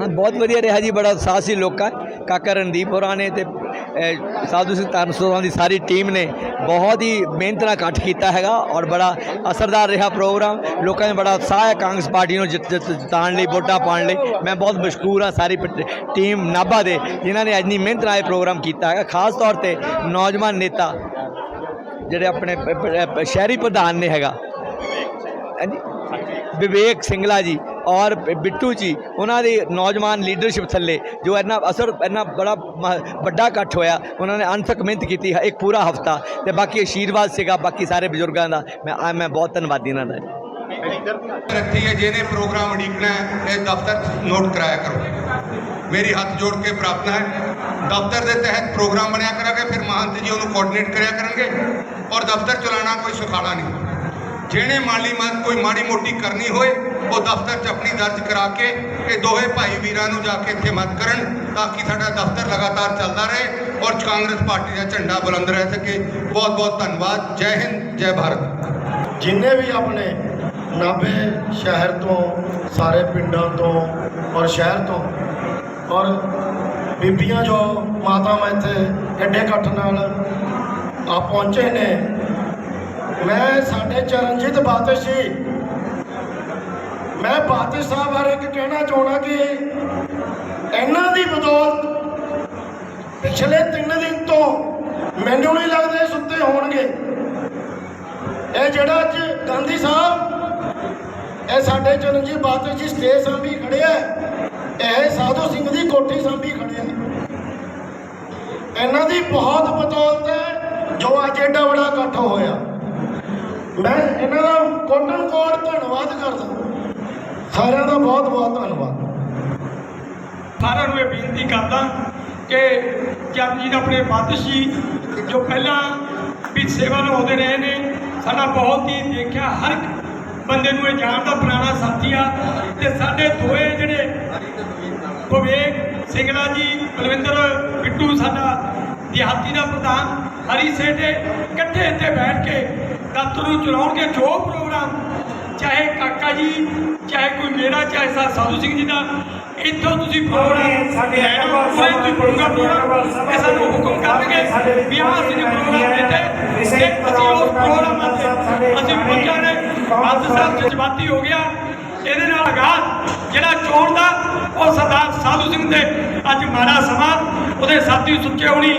ਹਾਂ, ਬਹੁਤ ਵਧੀਆ ਰਿਹਾ ਜੀ, ਬੜਾ ਉਤਸ਼ਾਹ ਸੀ ਲੋਕਾਂ ਕਾਕਾ ਰਣਦੀਪ ਹੋਰਾਂ ਨੇ ਤੇ ਸਾਧੂ ਸਿੰਘ ਤਰਨਸੋਰਾਂ ਦੀ ਸਾਰੀ ਟੀਮ ਨੇ ਬਹੁਤ ਹੀ ਮਿਹਨਤ ਨਾਲ ਇਕੱਠ ਕੀਤਾ ਹੈਗਾ ਔਰ ਬੜਾ ਅਸਰਦਾਰ ਰਿਹਾ ਪ੍ਰੋਗਰਾਮ। ਲੋਕਾਂ ਨੇ ਬੜਾ ਉਤਸ਼ਾਹ ਹੈ ਕਾਂਗਰਸ ਪਾਰਟੀ ਨੂੰ ਜਿੱਤ ਜਿੱਤ ਜਿਤਾਉਣ ਲਈ, ਵੋਟਾਂ ਪਾਉਣ ਲਈ। ਮੈਂ ਬਹੁਤ ਮਸ਼ਕੂਰ ਹਾਂ ਸਾਰੀ ਪ- ਟੀਮ ਨਾਭਾ ਦੇ, ਜਿਨ੍ਹਾਂ ਨੇ ਇੰਨੀ ਮਿਹਨਤ ਨਾਲ ਇਹ ਪ੍ਰੋਗਰਾਮ ਕੀਤਾ ਹੈਗਾ। ਖਾਸ ਤੌਰ ਤੇ ਨੌਜਵਾਨ ਨੇਤਾ ਜਿਹੜੇ ਆਪਣੇ ਸ਼ਹਿਰੀ ਪ੍ਰਧਾਨ ਨੇ ਹੈਗਾ। ਹਾਂਜੀ? ਵਿਵੇਕ ਸਿੰਗਲਾ ਜੀ। ਔਰ ਬਿੱਟੂ ਜੀ, ਉਹਨਾਂ ਦੀ ਨੌਜਵਾਨ ਲੀਡਰਸ਼ਿਪ ਥੱਲੇ, ਜੋ ਇੰਨਾ ਅਸਰ, ਇੰਨਾ ਬੜਾ ਵੱਡਾ ਇਕੱਠ ਹੋਇਆ, ਉਹਨਾਂ ਨੇ ਅਣਥਕ ਮਿਹਨਤ ਕੀਤੀ ਇੱਕ ਪੂਰਾ ਹਫਤਾ, ਤੇ ਬਾਕੀ ਆਸ਼ੀਰਵਾਦ ਸੀਗਾ, ਬਾਕੀ ਸਾਰੇ ਬਜ਼ੁਰਗਾਂ ਦਾ, ਮੈਂ ਮੈਂ ਬਹੁਤ ਧੰਨਵਾਦੀ ਇਹਨਾਂ ਦਾ। ਰੱਖੀ ਹੈ, ਜਿਹਨੇ ਪ੍ਰੋਗਰਾਮ ਉਡੀਕਣਾ ਹੈ, ਇਹ ਦਫ਼ਤਰ ਨੋਟ ਕਰਾਇਆ ਕਰੋ। ਮੇਰੀ ਹੱਥ ਜੋੜ ਕੇ ਪ੍ਰਾਰਥਨਾ ਹੈ, ਦਫ਼ਤਰ ਦੇ ਤਹਿਤ ਪ੍ਰੋਗਰਾਮ ਬਣਿਆ ਕਰਾਂਗੇ, ਫਿਰ ਮਹੰਤ ਜੀ ਉਹਨੂੰ ਕੋਆਰਡੀਨੇਟ ਕਰਿਆ ਕਰਨਗੇ ਔਰ ਦਫ਼ਤਰ ਚਲਾਉਣਾ ਕੋਈ ਸੁਖਾਲਾ ਨਹੀਂ। ਜਿਹਨੇ ਮਾਲੀ ਮਦਦ ਕੋਈ ਮਾੜੀ ਮੋਟੀ ਕਰਨੀ ਹੋਏ, ਉਹ ਦਫ਼ਤਰ 'ਚ ਆਪਣੀ ਦਰਜ ਕਰਾ ਕੇ ਇਹ ਦੋਹੇ ਭਾਈ ਵੀਰਾਂ ਨੂੰ ਜਾ ਕੇ ਇੱਥੇ ਮਦਦ ਕਰਨ ਤਾਂ ਕਿ ਸਾਡਾ ਦਫ਼ਤਰ ਲਗਾਤਾਰ ਚੱਲਦਾ ਰਹੇ ਔਰ ਕਾਂਗਰਸ ਪਾਰਟੀ ਦਾ ਝੰਡਾ ਬੁਲੰਦ ਰਹਿ ਸਕੇ। ਬਹੁਤ ਬਹੁਤ ਧੰਨਵਾਦ। ਜੈ ਹਿੰਦ, ਜੈ ਭਾਰਤ। ਜਿੰਨੇ ਵੀ ਆਪਣੇ ਨਾਭੇ ਸ਼ਹਿਰ ਤੋਂ, ਸਾਰੇ ਪਿੰਡਾਂ ਤੋਂ ਔਰ ਸ਼ਹਿਰ ਤੋਂ ਔਰ ਬੀਬੀਆਂ ਜੋ ਮਾਤਾਵਾਂ ਇੱਥੇ ਐਡੇ ਇਕੱਠ ਨਾਲ ਆ ਪਹੁੰਚੇ ਨੇ ਮੈਂ ਸਾਡੇ ਚਰਨਜੀਤ ਬਾਤਸ਼ ਜੀ, ਮੈਂ ਬਾਤਸ਼ ਸਾਹਿਬ ਬਾਰੇ ਇੱਕ ਕਹਿਣਾ ਚਾਹਣਾ ਕਿ ਇਹਨਾਂ ਦੀ ਬਦੌਲਤ ਪਿਛਲੇ 3 ਦਿਨ ਤੋਂ ਮੈਨੂੰ ਨਹੀਂ ਲੱਗਦਾ ਇਹ ਸੁੱਤੇ ਹੋਣਗੇ। ਇਹ ਜਿਹੜਾ ਅੱਜ ਗਾਂਧੀ ਸਾਹਿਬ, ਇਹ ਸਾਡੇ ਚਰਨਜੀਤ ਬਾਦਲ ਜੀ ਸਟੇਜ ਸਾਂਭੀ ਖੜੇ ਆ, ਇਹ ਸਾਧੂ ਸਿੰਘ ਦੀ ਕੋਠੀ ਸਾਂਭੀ ਖੜੇ ਆ। ਇਹਨਾਂ ਦੀ ਬਹੁਤ ਬਦੌਲਤ ਹੈ ਜੋ ਅੱਜ ਐਡਾ ਬੜਾ ਇਕੱਠ ਹੋਇਆ। ਮੈਂ ਇਹਨਾਂ ਦਾ ਕੋਟਨ ਕੋਟ ਧੰਨਵਾਦ ਕਰਦਾ। ਸਾਰਿਆਂ ਦਾ ਬਹੁਤ ਬਹੁਤ ਧੰਨਵਾਦ। ਸਾਰਿਆਂ ਨੂੰ ਇਹ ਬੇਨਤੀ ਕਰਦਾ ਕਿ ਚਰਨਜੀਤ ਆਪਣੇ ਬਾਦਸ਼ੀ ਜੋ ਪਹਿਲਾਂ ਵੀ ਸੇਵਾ ਨਿਭਾਉਂਦੇ ਰਹੇ ਨੇ, ਸਾਡਾ ਬਹੁਤ ਹੀ ਦੇਖਿਆ ਹਰ ਇੱਕ ਬੰਦੇ ਨੂੰ ਇਹ ਜਾਣ ਦਾ ਪੁਰਾਣਾ ਸਾਥੀ ਆ ਤੇ ਸਾਡੇ ਦੋਏ ਜਿਹੜੇ ਵਿਵੇਕ ਸਿੰਗਲਾ ਜੀ, ਬਲਵਿੰਦਰ ਬਿੱਟੂ ਸਾਡਾ ਦਿਹਾਤੀ ਦਾ ਪ੍ਰਧਾਨ, ਹਰੀ ਸੇਠੇ ਇਕੱਠੇ ਇੱਥੇ ਬੈਠ ਕੇ ਦਫ਼ਤਰ ਨੂੰ ਚਲਾਉਣਗੇ ਜੋ ਪ੍ਰੋਗਰਾਮ ਚਾਹੇ ਕਾਕਾ ਜੀ ਚਾਹੇ ਕੋਈ ਮੇਰਾ ਚਾਹੇ ਸਾ ਸਾਧੂ ਸਿੰਘ ਜੀ ਦਾ ਇੱਥੋਂ ਤੁਸੀਂ ਪ੍ਰੋਗਰਾਮ ਸਾਡੇ ਪੂਰੇ ਤੁਸੀਂ ਪ੍ਰੋਗਰਾਮ ਇਹ ਸਾਨੂੰ ਹੁਕਮ ਕਰਨਗੇ ਵੀ ਆਹ ਅਸੀਂ ਨੇ ਪ੍ਰੋਗਰਾਮ ਦਿੱਤੇ ਤੇ ਅਸੀਂ ਉਸ ਪ੍ਰੋਗਰਾਮ ਤੇ ਅਸੀਂ ਪਹੁੰਚਾ ਨੇ ਬੰਦ ਸਾਹਿਬ ਜਜ਼ਬਾਤੀ ਹੋ ਗਿਆ ਇਹਦੇ ਨਾਲ ਅਗਾਹ ਜਿਹੜਾ ਚੋਣ ਦਾ ਉਹ ਸਰਦਾਰ ਸਾਧੂ ਸਿੰਘ ਦੇ ਅੱਜ ਮਾੜਾ ਸਮਾਂ, ਉਹਦੇ ਸਾਥੀ ਸੁੱਚੇ ਹੋਣੀ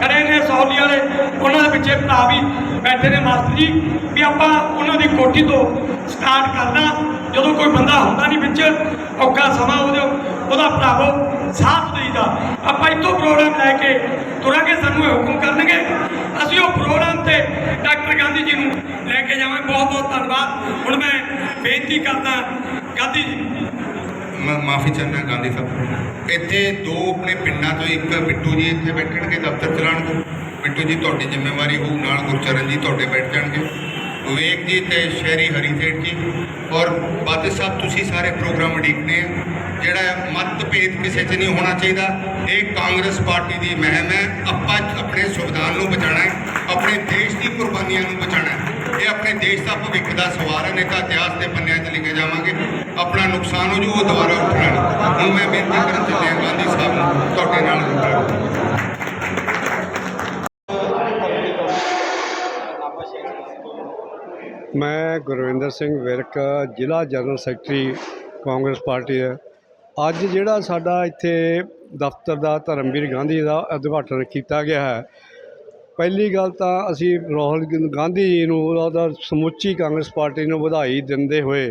ਕਰੇ ਨੇ ਸਹੌਲੀ ਵਾਲੇ ਉਹਨਾਂ ਦੇ ਪਿੱਛੇ ਭਰਾ ਵੀ ਬੈਠੇ ਨੇ ਮਾਸਟਰ ਜੀ, ਵੀ ਆਪਾਂ ਉਹਨਾਂ ਦੀ ਕੋਠੀ ਤੋਂ ਸਟਾਰਟ ਕਰਦਾ, ਜਦੋਂ ਕੋਈ ਬੰਦਾ ਹੁੰਦਾ ਨਹੀਂ ਵਿੱਚ, ਔਖਾ ਸਮਾਂ ਉਹਦੇ ਉਹਦਾ ਭਰਾਵੋ ਸਾਥ ਦੇਈਦਾ। ਆਪਾਂ ਇੱਥੋਂ ਪ੍ਰੋਗਰਾਮ ਲੈ ਕੇ ਤੁਰਾਂਗੇ, ਸਾਨੂੰ ਇਹ ਹੁਕਮ ਕਰਨਗੇ। ਅਸੀਂ ਉਹ ਪ੍ਰੋਗਰਾਮ ਤੇ ਡਾਕਟਰ ਗਾਂਧੀ ਜੀ ਨੂੰ ਲੈ ਕੇ ਜਾਵਾਂਗੇ। ਬਹੁਤ ਬਹੁਤ ਧੰਨਵਾਦ। ਹੁਣ ਮੈਂ ਬੇਨਤੀ ਕਰਦਾ, ਗਾਂਧੀ ਜੀ ਮਾਫੀ ਚਾਹੁੰਦਾ ਗਾਂਧੀ ਸਾਹਿਬ। ਇੱਥੇ ਦੋ ਆਪਣੇ ਪਿੰਡਾਂ ਤੋਂ ਇੱਕ ਬਿੱਟੂ ਜੀ ਇੱਥੇ ਬੈਠਣਗੇ ਦਫ਼ਤਰ ਚਲਾਉਣਗੇ। ਬਿੱਟੂ ਜੀ ਤੁਹਾਡੀ ਜ਼ਿੰਮੇਵਾਰੀ ਹੋਊ, ਨਾਲ ਗੁਰਚਰਨ ਜੀ ਤੁਹਾਡੇ ਬੈਠ ਜਾਣਗੇ। ਵਿਵੇਕ ਜੀ ਤੇ ਸ਼ਹਿਰੀ ਹਰੀ ਸੇਠ ਜੀ। ਔਰ ਬਾਦਲ ਸਾਹਿਬ, ਤੁਸੀਂ ਸਾਰੇ ਪ੍ਰੋਗਰਾਮ ਉਡੀਕਨੇ ਆ। ਜਿਹੜਾ ਮਤਭੇਦ ਕਿਸੇ 'ਚ ਨਹੀਂ ਹੋਣਾ ਚਾਹੀਦਾ। ਇਹ ਕਾਂਗਰਸ ਪਾਰਟੀ ਦੀ ਮਹਿਮ ਹੈ। ਆਪਾਂ ਆਪਣੇ ਸੰਵਿਧਾਨ ਨੂੰ ਬਚਾਉਣਾ ਹੈ। ਆਪਣੇ ਦੇਸ਼ ਦੀ ਕੁਰਬਾਨੀਆਂ ਨੂੰ ਬਚਾਉਣਾ ਹੈ। ਇਹ ਆਪਣੇ ਦੇਸ਼ ਦਾ ਭਵਿੱਖ ਦਾ ਸਵਾਲ ਹੈ। ਨਹੀਂ ਤਾਂ ਇਤਿਹਾਸ ਦੇ ਪੰਨਿਆਂ 'ਚ ਲਿਖੇ ਜਾਵਾਂਗੇ। ਆਪਣਾ ਨੁਕਸਾਨ ਹੋ ਜੂ, ਉਹ ਦੁਬਾਰਾ ਉੱਠਣਾ ਨਹੀਂ। ਹੁਣ ਮੈਂ ਬੇਨਤੀ ਕਰਨ ਚੱਲਿਆ ਗਾਂਧੀ ਸਾਹਿਬ ਨੂੰ ਤੁਹਾਡੇ ਨਾਲ ਜੁੜਨਾ ਮੈਂ ਗੁਰਵਿੰਦਰ ਸਿੰਘ ਵਿਰਕ, ਜ਼ਿਲ੍ਹਾ ਜਨਰਲ ਸੈਕਟਰੀ, ਕਾਂਗਰਸ ਪਾਰਟੀ ਹੈ। ਅੱਜ ਜਿਹੜਾ ਸਾਡਾ ਇੱਥੇ ਦਫ਼ਤਰ ਦਾ ਧਰਮਵੀਰ ਗਾਂਧੀ ਦਾ ਉਦਘਾਟਨ ਕੀਤਾ ਗਿਆ ਹੈ ਪਹਿਲੀ ਗੱਲ ਤਾਂ ਅਸੀਂ ਰਾਹੁਲ ਗਾਂਧੀ ਜੀ ਨੂੰ ਉਹਦਾ ਸਮੁੱਚੀ ਕਾਂਗਰਸ ਪਾਰਟੀ ਨੂੰ ਵਧਾਈ ਦਿੰਦੇ ਹੋਏ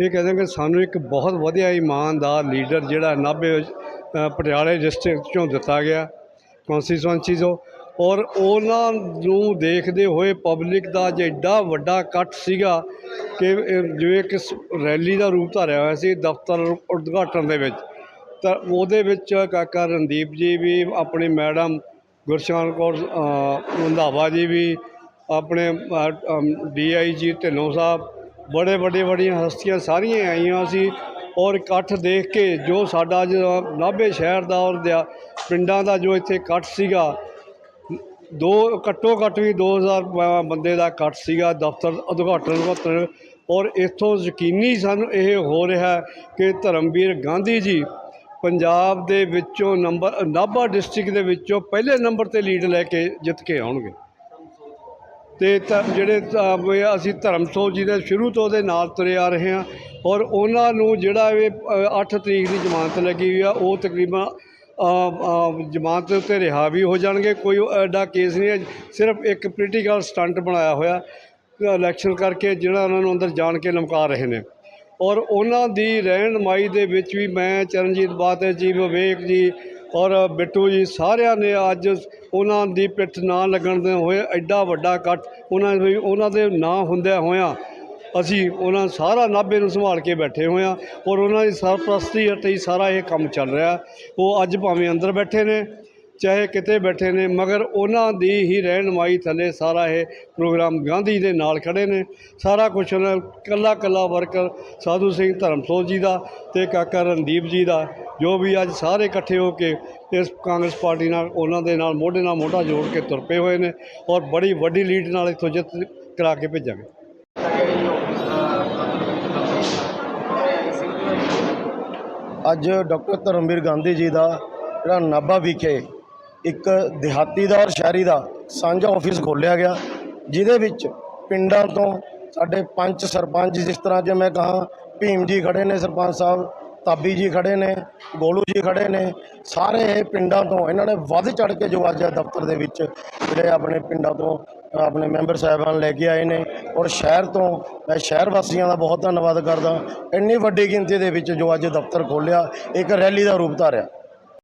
ਇਹ ਕਹਿੰਦੇ ਕਿ ਸਾਨੂੰ ਇੱਕ ਬਹੁਤ ਵਧੀਆ ਇਮਾਨਦਾਰ ਲੀਡਰ ਜਿਹੜਾ ਨਾਭੇ ਪਟਿਆਲੇ ਡਿਸਟ੍ਰਿਕਟ ਚੋਂ ਦਿੱਤਾ ਗਿਆ ਕੌਂਸਟੀਚੁਐਂਸੀ ਤੋਂ। ਔਰ ਉਹਨਾਂ ਨੂੰ ਦੇਖਦੇ ਹੋਏ ਪਬਲਿਕ ਦਾ ਜਿਹੜਾ ਵੱਡਾ ਇਕੱਠ ਸੀਗਾ ਕਿ ਜਿਵੇਂ ਇੱਕ ਰੈਲੀ ਦਾ ਰੂਪ ਧਾਰਿਆ ਹੋਇਆ ਸੀ ਦਫ਼ਤਰ ਉਦਘਾਟਨ ਦੇ ਵਿੱਚ। ਤਾਂ ਉਹਦੇ ਵਿੱਚ ਕਾਕਾ ਰਣਦੀਪ ਜੀ ਵੀ, ਆਪਣੀ ਮੈਡਮ ਗੁਰਸ਼ਾਨ ਕੌਰ ਰੰਧਾਵਾ ਜੀ ਵੀ ਆਪਣੇ ਡੀਆਈਜੀ ਢਿੱਲੋਂ ਸਾਹਿਬ, ਬੜੇ ਵੱਡੇ ਵੱਡੀਆਂ ਹਸਤੀਆਂ ਸਾਰੀਆਂ ਆਈਆਂ ਸੀ ਔਰ ਇਕੱਠ ਦੇਖ ਕੇ ਜੋ ਸਾਡਾ ਅੱਜ ਨਾਭੇ ਸ਼ਹਿਰ ਦਾ ਔਰ ਦਿਆ- ਪਿੰਡਾਂ ਦਾ ਜੋ ਇੱਥੇ ਇਕੱਠ ਸੀਗਾ, ਦੋ, ਘੱਟੋ ਘੱਟ ਵੀ 2000 ਬ- ਬੰਦੇ ਦਾ ਇਕੱਠ ਸੀਗਾ, ਦਫ਼ਤਰ ਉਦਘਾਟਨ ਉਦਘਾਟਨ ਔਰ ਇੱਥੋਂ ਯਕੀਨੀ ਸਾਨੂੰ ਇਹ ਹੋ ਰਿਹਾ ਕਿ ਧਰਮਵੀਰ ਗਾਂਧੀ ਜੀ ਪੰਜਾਬ ਦੇ ਵਿੱਚੋਂ ਨੰਬਰ, ਨਾਭਾ ਡਿਸਟ੍ਰਿਕਟ ਦੇ ਵਿੱਚੋਂ ਪਹਿਲੇ ਨੰਬਰ ਤੇ ਲੀਡ ਲੈ ਕੇ ਜਿੱਤ ਕੇ ਆਉਣਗੇ। ਤੇ ਤਾਂ ਜਿਹੜੇ ਅਸੀਂ ਧਰਮਸੋਤ ਜੀ ਦੇ ਸ਼ੁਰੂ ਤੋਂ ਉਹਦੇ ਨਾਲ ਤੁਰੇ ਆ ਰਹੇ ਹਾਂ ਔਰ ਉਹਨਾਂ ਨੂੰ ਜਿਹੜਾ ਇਹ 8 ਤਰੀਕ ਦੀ ਜ਼ਮਾਨਤ ਲੱਗੀ ਹੋਈ ਆ, ਉਹ ਤਕਰੀਬਨ ਜ਼ਮਾਨਤ ਉੱਤੇ ਰਿਹਾ ਵੀ ਹੋ ਜਾਣਗੇ। ਕੋਈ ਐਡਾ ਕੇਸ ਨਹੀਂ ਹੈ, ਸਿਰਫ ਇੱਕ ਪੋਲੀਟੀਕਲ ਸਟੰਟ ਬਣਾਇਆ ਹੋਇਆ ਇਲੈਕਸ਼ਨ ਕਰਕੇ ਜਿਹੜਾ ਉਹਨਾਂ ਨੂੰ ਅੰਦਰ ਜਾਣ ਕੇ ਲਮਕਾ ਰਹੇ ਨੇ। ਔਰ ਉਹਨਾਂ ਦੀ ਰਹਿਨਮਾਈ ਦੇ ਵਿੱਚ ਵੀ ਮੈਂ ਚਰਨਜੀਤ ਬਾਦਲ ਜੀ, ਵਿਵੇਕ ਜੀ ਔਰ ਬਿੱਟੂ ਜੀ ਸਾਰਿਆਂ ਨੇ ਅੱਜ ਉਹਨਾਂ ਦੀ ਪਿੱਠ ਨਾ ਲੱਗਣ ਦੇ ਹੋਏ ਐਡਾ ਵੱਡਾ ਇਕੱਠ ਉਹਨਾਂ ਵੀ ਉਹਨਾਂ ਦੇ ਨਾਂ ਹੁੰਦਿਆਂ ਹੋਇਆਂ ਅਸੀਂ ਉਹਨਾਂ ਸਾਰਾ ਨਾਭੇ ਨੂੰ ਸੰਭਾਲ ਕੇ ਬੈਠੇ ਹੋਏ ਹਾਂ ਔਰ ਉਹਨਾਂ ਦੀ ਸਰਪ੍ਰਸਤੀ ਹੇਠ ਸਾਰਾ ਇਹ ਕੰਮ ਚੱਲ ਰਿਹਾ। ਉਹ ਅੱਜ ਭਾਵੇਂ ਅੰਦਰ ਬੈਠੇ ਨੇ ਚਾਹੇ ਕਿਤੇ ਬੈਠੇ ਨੇ, ਮਗਰ ਉਹਨਾਂ ਦੀ ਹੀ ਰਹਿਨਮਾਈ ਥੱਲੇ ਸਾਰਾ ਇਹ ਪ੍ਰੋਗਰਾਮ ਗਾਂਧੀ ਦੇ ਨਾਲ ਖੜੇ ਨੇ। ਸਾਰਾ ਕੁਝ ਉਹਨਾਂ ਕੱਲਾ ਕੱਲਾ ਵਰਕਰ ਸਾਧੂ ਸਿੰਘ ਧਰਮਸੋਤ ਜੀ ਦਾ ਤੇ ਕਾਕਾ ਰਣਦੀਪ ਜੀ ਦਾ, ਜੋ ਵੀ ਅੱਜ ਸਾਰੇ ਇਕੱਠੇ ਹੋ ਕੇ ਇਸ ਕਾਂਗਰਸ ਪਾਰਟੀ ਨਾਲ ਉਹਨਾਂ ਦੇ ਨਾਲ ਮੋਢੇ ਨਾਲ ਮੋਢਾ ਜੋੜ ਕੇ ਤੁਰ ਪਏ ਹੋਏ ਨੇ ਔਰ ਬੜੀ ਵੱਡੀ ਲੀਡ ਨਾਲ ਇੱਥੋਂ ਜਿੱਤ ਕਰਾ ਕੇ ਭੇਜਾਂਗੇ। ਅੱਜ ਡਾਕਟਰ ਧਰਮਵੀਰ ਗਾਂਧੀ ਜੀ ਦਾ ਜਿਹੜਾ ਨਾਭਾ ਵਿਖੇ ਇੱਕ ਦਿਹਾਤੀ ਦਾ ਔਰ ਸ਼ਹਿਰੀ ਦਾ ਸਾਂਝਾ ਆਫਿਸ ਖੋਲ੍ਹਿਆ ਗਿਆ, ਜਿਹਦੇ ਵਿੱਚ ਪਿੰਡਾਂ ਤੋਂ ਸਾਡੇ ਪੰਚ ਸਰਪੰਚ, ਜਿਸ ਤਰ੍ਹਾਂ ਜੇ ਮੈਂ ਕਹਾਂ, ਭੀਮ ਜੀ ਖੜੇ ਨੇ, ਸਰਪੰਚ ਸਾਹਿਬ, ਤਾਬੀ ਜੀ ਖੜੇ ਨੇ, ਗੋਲੂ ਜੀ ਖੜੇ ਨੇ, ਸਾਰੇ ਇਹ ਪਿੰਡਾਂ ਤੋਂ, ਇਹਨਾਂ ਨੇ ਵੱਧ ਚੜ ਕੇ ਜੋ ਅੱਜ ਦਫ਼ਤਰ ਦੇ ਵਿੱਚ ਜਿਹੜੇ ਆਪਣੇ ਪਿੰਡਾਂ ਤੋਂ ਆਪਣੇ ਮੈਂਬਰ ਸਾਹਿਬਾਨ ਲੈ ਕੇ ਆਏ ਨੇ, ਔਰ ਸ਼ਹਿਰ ਤੋਂ, ਮੈਂ ਸ਼ਹਿਰ ਵਾਸੀਆਂ ਦਾ ਬਹੁਤ ਧੰਨਵਾਦ ਕਰਦਾ, ਇੰਨੀ ਵੱਡੀ ਗਿਣਤੀ ਦੇ ਵਿੱਚ ਜੋ ਅੱਜ ਦਫ਼ਤਰ ਖੋਲ੍ਹਿਆ ਇੱਕ ਰੈਲੀ ਦਾ ਰੂਪ ਧਾਰਿਆ।